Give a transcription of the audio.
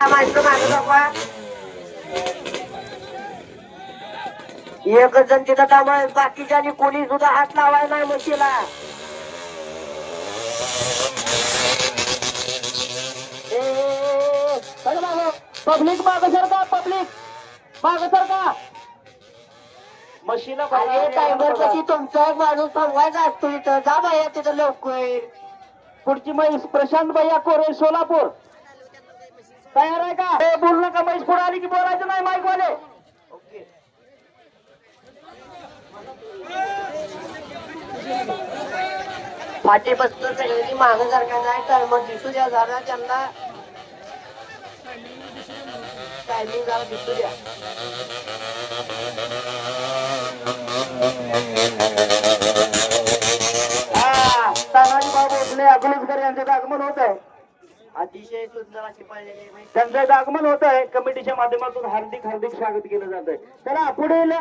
मागं एकच जण तिथं त्यामुळे बाकीच्यानी कोणी सुद्धा हात लावाय नाही म्हशीला. पब्लिक माग सरका पब्लिक. माग सरका मशीला टायमर कशी तुमचा? एक माणूस थांबवायचा असतो इथं. जा बाया तिथं लवकर. पुढची म्हैस प्रशांत भैया कोरे सोलापूर. तयार आहे का? बोलू नका म्हैस पुढे आली की बोलायचं नाही माईक वाले फाटे बसतो सगळ्यांनी मागं सारखा नाही टायमर दिसू द्या जरा त्यांना. टायमिंग जरा दिसू द्या. तानाजी भाऊ भोसले अकलूजकर यांचं आगमन होत आहे अतिशय सुंदर अशी पाहिलेली आहे. त्यांचं एक आगमन होत आहे. कमिटीच्या माध्यमातून हार्दिक हार्दिक स्वागत केलं जात आहे चला पुढील